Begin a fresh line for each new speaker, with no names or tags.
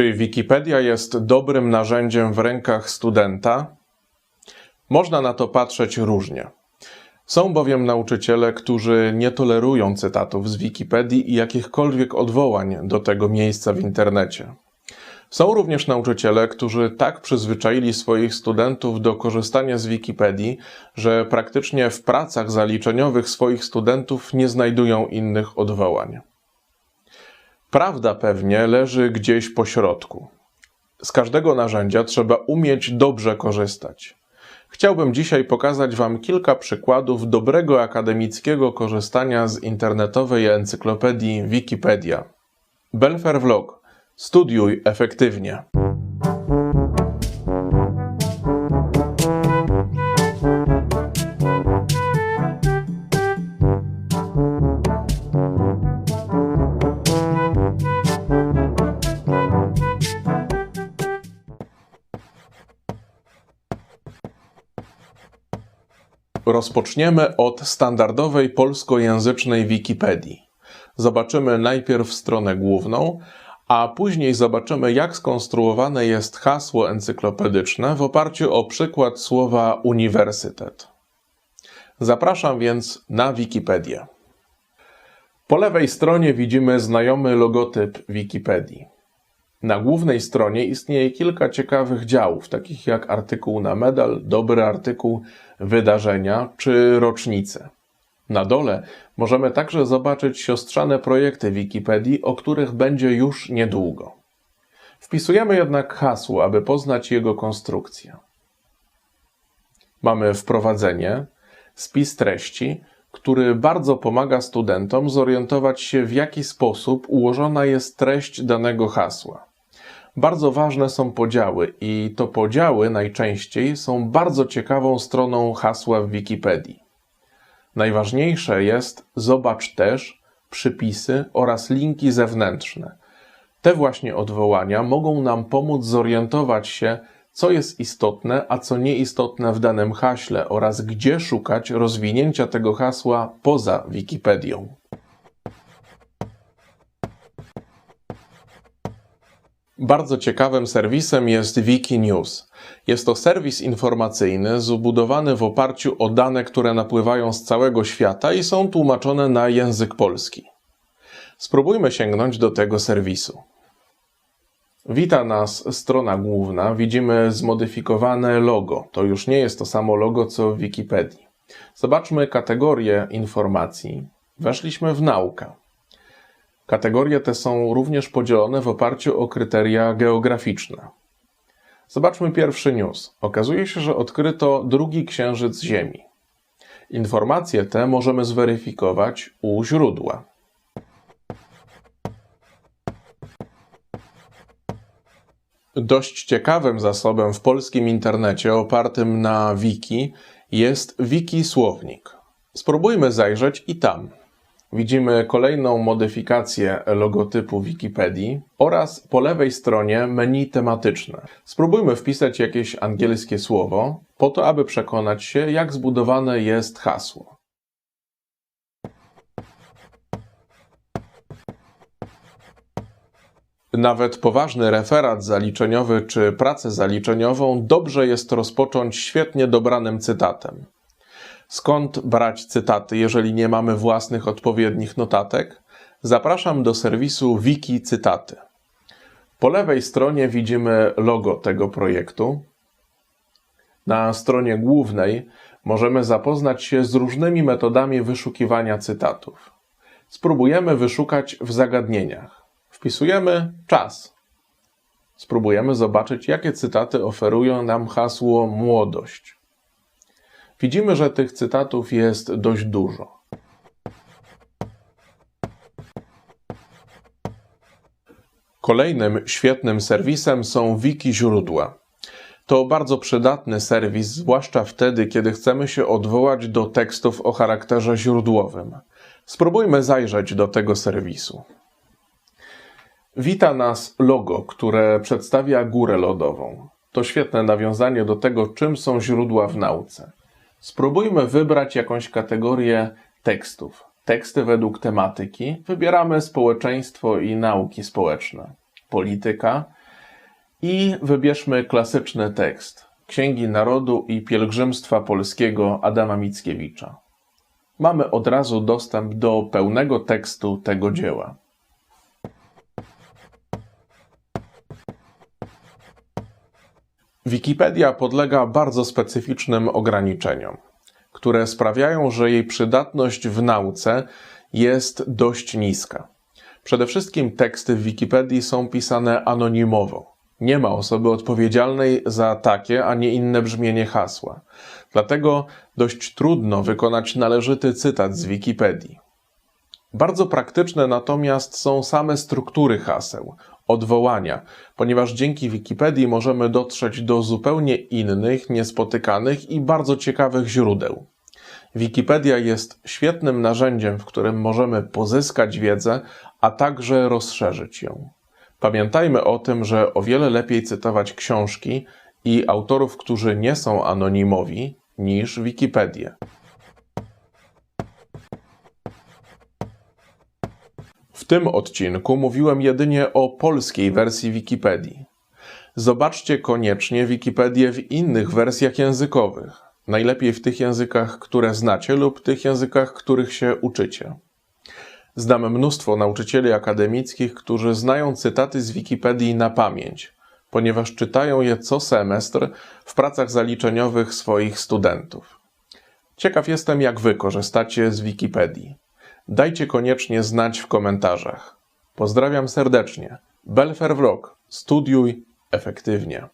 Czy Wikipedia jest dobrym narzędziem w rękach studenta? Można na to patrzeć różnie. Są bowiem nauczyciele, którzy nie tolerują cytatów z Wikipedii i jakichkolwiek odwołań do tego miejsca w internecie. Są również nauczyciele, którzy tak przyzwyczaili swoich studentów do korzystania z Wikipedii, że praktycznie w pracach zaliczeniowych swoich studentów nie znajdują innych odwołań. Prawda pewnie leży gdzieś po środku. Z każdego narzędzia trzeba umieć dobrze korzystać. Chciałbym dzisiaj pokazać Wam kilka przykładów dobrego akademickiego korzystania z internetowej encyklopedii Wikipedia. Belfer Vlog. Studiuj efektywnie. Rozpoczniemy od standardowej polskojęzycznej Wikipedii. Zobaczymy najpierw stronę główną, a później zobaczymy, jak skonstruowane jest hasło encyklopedyczne w oparciu o przykład słowa uniwersytet. Zapraszam więc na Wikipedię. Po lewej stronie widzimy znajomy logotyp Wikipedii. Na głównej stronie istnieje kilka ciekawych działów, takich jak artykuł na medal, dobry artykuł, wydarzenia czy rocznice. Na dole możemy także zobaczyć siostrzane projekty Wikipedii, o których będzie już niedługo. Wpisujemy jednak hasło, aby poznać jego konstrukcję. Mamy wprowadzenie, spis treści, który bardzo pomaga studentom zorientować się, w jaki sposób ułożona jest treść danego hasła. Bardzo ważne są podziały i to podziały najczęściej są bardzo ciekawą stroną hasła w Wikipedii. Najważniejsze jest zobacz też przypisy oraz linki zewnętrzne. Te właśnie odwołania mogą nam pomóc zorientować się, co jest istotne, a co nieistotne w danym haśle oraz gdzie szukać rozwinięcia tego hasła poza Wikipedią. Bardzo ciekawym serwisem jest Wikinews. Jest to serwis informacyjny zbudowany w oparciu o dane, które napływają z całego świata i są tłumaczone na język polski. Spróbujmy sięgnąć do tego serwisu. Wita nas strona główna. Widzimy zmodyfikowane logo. To już nie jest to samo logo co w Wikipedii. Zobaczmy kategorię informacji. Weszliśmy w naukę. Kategorie te są również podzielone w oparciu o kryteria geograficzne. Zobaczmy pierwszy news. Okazuje się, że odkryto drugi księżyc Ziemi. Informacje te możemy zweryfikować u źródła. Dość ciekawym zasobem w polskim internecie opartym na wiki jest wiki słownik. Spróbujmy zajrzeć i tam. Widzimy kolejną modyfikację logotypu Wikipedii oraz po lewej stronie menu tematyczne. Spróbujmy wpisać jakieś angielskie słowo, po to aby przekonać się, jak zbudowane jest hasło. Nawet poważny referat zaliczeniowy czy pracę zaliczeniową dobrze jest rozpocząć świetnie dobranym cytatem. Skąd brać cytaty, jeżeli nie mamy własnych odpowiednich notatek? Zapraszam do serwisu Wiki Cytaty. Po lewej stronie widzimy logo tego projektu. Na stronie głównej możemy zapoznać się z różnymi metodami wyszukiwania cytatów. Spróbujemy wyszukać w zagadnieniach. Wpisujemy czas. Spróbujemy zobaczyć, jakie cytaty oferują nam hasło młodość. Widzimy, że tych cytatów jest dość dużo. Kolejnym świetnym serwisem są wiki źródła. To bardzo przydatny serwis, zwłaszcza wtedy, kiedy chcemy się odwołać do tekstów o charakterze źródłowym. Spróbujmy zajrzeć do tego serwisu. Wita nas logo, które przedstawia górę lodową. To świetne nawiązanie do tego, czym są źródła w nauce. Spróbujmy wybrać jakąś kategorię tekstów. Teksty według tematyki. Wybieramy społeczeństwo i nauki społeczne. Polityka. I wybierzmy klasyczny tekst Księgi Narodu i Pielgrzymstwa Polskiego Adama Mickiewicza. Mamy od razu dostęp do pełnego tekstu tego dzieła. Wikipedia podlega bardzo specyficznym ograniczeniom, które sprawiają, że jej przydatność w nauce jest dość niska. Przede wszystkim teksty w Wikipedii są pisane anonimowo. Nie ma osoby odpowiedzialnej za takie, a nie inne brzmienie hasła. Dlatego dość trudno wykonać należyty cytat z Wikipedii. Bardzo praktyczne natomiast są same struktury haseł, odwołania, ponieważ dzięki Wikipedii możemy dotrzeć do zupełnie innych, niespotykanych i bardzo ciekawych źródeł. Wikipedia jest świetnym narzędziem, w którym możemy pozyskać wiedzę, a także rozszerzyć ją. Pamiętajmy o tym, że o wiele lepiej cytować książki i autorów, którzy nie są anonimowi, niż Wikipedię. Tym odcinku mówiłem jedynie o polskiej wersji Wikipedii. Zobaczcie koniecznie Wikipedię w innych wersjach językowych. Najlepiej w tych językach, które znacie lub tych językach, których się uczycie. Znam mnóstwo nauczycieli akademickich, którzy znają cytaty z Wikipedii na pamięć, ponieważ czytają je co semestr w pracach zaliczeniowych swoich studentów. Ciekaw jestem, jak wy korzystacie z Wikipedii. Dajcie koniecznie znać w komentarzach. Pozdrawiam serdecznie. Belfer Vlog. Studiuj efektywnie.